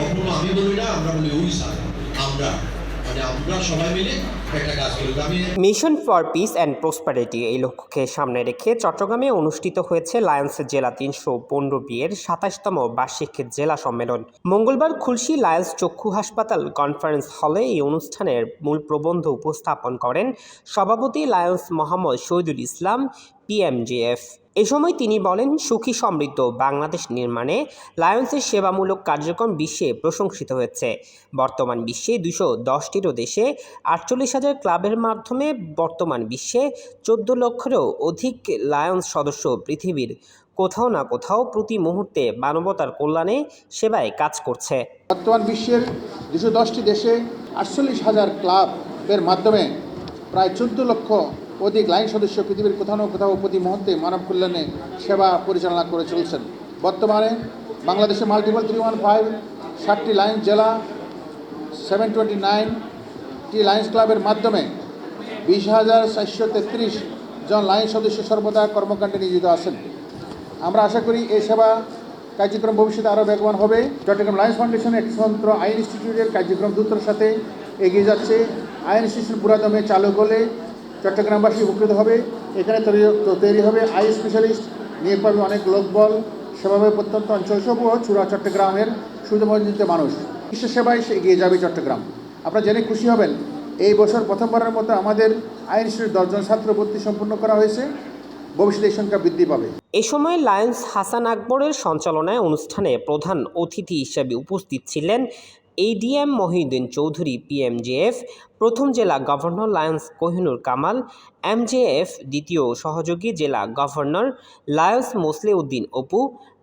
কখনো আমি বলি না, আমরা বলি ওই স্যার। আমরা। Mission for peace and prosperity এই লক্ষ্যকে সামনে রেখে চট্টগ্রামে অনুষ্ঠিত হয়েছে লায়ন্স জেলা তিনশো পনেরো বিয়ের সাতাশতম বার্ষিক জেলা সম্মেলন। মঙ্গলবার খুলশী লায়ন্স চক্ষু হাসপাতাল কনফারেন্স হলে এই অনুষ্ঠানের মূল প্রবন্ধ উপস্থাপন করেন সভাপতি লায়ন্স মোহাম্মদ শহীদুল ইসলাম পিএমজেএফ এ সময় তিনি বলেন, সুখী সমৃদ্ধ বাংলাদেশ নির্মাণে লায়ন্সের সেবামূলক কার্যক্রম বিশ্বে প্রশংসিত হয়েছে। বর্তমান বিশ্বে দুশো দশটিরও দেশে আটচল্লিশ হাজার ক্লাবের মাধ্যমে বর্তমান বিশ্বে চোদ্দ লক্ষেরও অধিক লায়ন্স সদস্য পৃথিবীর কোথাও না কোথাও প্রতি মুহূর্তে মানবতার কল্যাণে সেবায় কাজ করছে। বর্তমান বিশ্বের দুশো দশটি দেশে আটচল্লিশ হাজার ক্লাবের মাধ্যমে প্রায় চোদ্দ লক্ষ অধিক লাইন সদস্য পৃথিবীর কোথাও না কোথাও প্রতি মুহূর্তে মানব কল্যাণে সেবা পরিচালনা করে চলছেন। বর্তমানে বাংলাদেশে মাল্টিপল থ্রি ওয়ান ফাইভ ষাটটি লাইন জেলা seven twenty nine ninety lions ক্লাবের মাধ্যমে বিশ হাজার চারশো তেত্রিশ জন লাইন সদস্য সর্বদা কর্মকাণ্ডে নিয়োজিত আছেন। আমরা আশা করি এই সেবা কার্যক্রম ভবিষ্যতে আরও বেগবান হবে। চট্টগ্রাম লায়ন্স ফাউন্ডেশন একটি স্বতন্ত্র আইন ইনস্টিটিউটের কার্যক্রম দ্রুততার সাথে এগিয়ে যাচ্ছে। আইন ইনস্টিটিউশন পুরাদমে চালু হলে চট্টগ্রামবাসী উপকৃত হবে। এখানে তৈরি হবে আই স্পেশালিস্ট নিয়োগ পাবে অনেক লোকবল। সেভাবে প্রত্যন্ত অঞ্চল চূড়া চট্টগ্রামের সুবিধাবঞ্চিত মানুষ। বিশ্ব সেবায় এগিয়ে যাবে চট্টগ্রাম। আপনারা জেনে খুশি হবেন, এই বছর প্রথমবারের মতো আমাদের আইন ইনস্টিটিউট দশজন ছাত্র ভর্তি সম্পূর্ণ করা হয়েছে। ভবিষ্যতে এই সংখ্যা বৃদ্ধি পাবে। এ সময় লায়ন্স হাসান আকবরের সঞ্চালনায় অনুষ্ঠানে প্রধান অতিথি হিসেবে উপস্থিত ছিলেন এডিএম মহিউদ্দিন চৌধুরী পিএমজেএফ প্রথম জেলা governor Lions Kohinoor Kamal MJF দ্বিতীয় সহযোগী জেলা গভর্নর লায়ন্স মোসলে উদ্দিন অপু,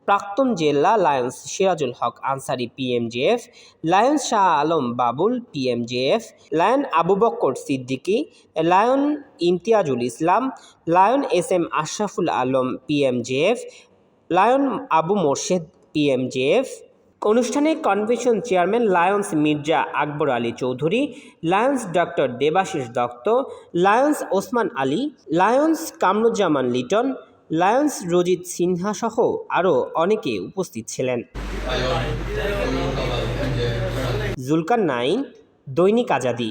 প্রাক্তন জেলা Lions Sirajul Haque Ansari PMJF Lions Shah Alam Babul PMJF Lion Abu Bakkar Siddiqui, Lion Imtiazul Islam, Lion S M Ashraful Alam PMJF Lion Abu Morshed PMJF অনুষ্ঠানে convention chairman Lions Mirza Akbar Ali Chowdhury, Lions doctor Debashis Dutta, Lions Osman Ali, Lions Kamruzzaman Liton, Lions Rajit Sinha সহ আরও অনেকে উপস্থিত ছিলেন। Zulkar nine, দৈনিক আজাদি।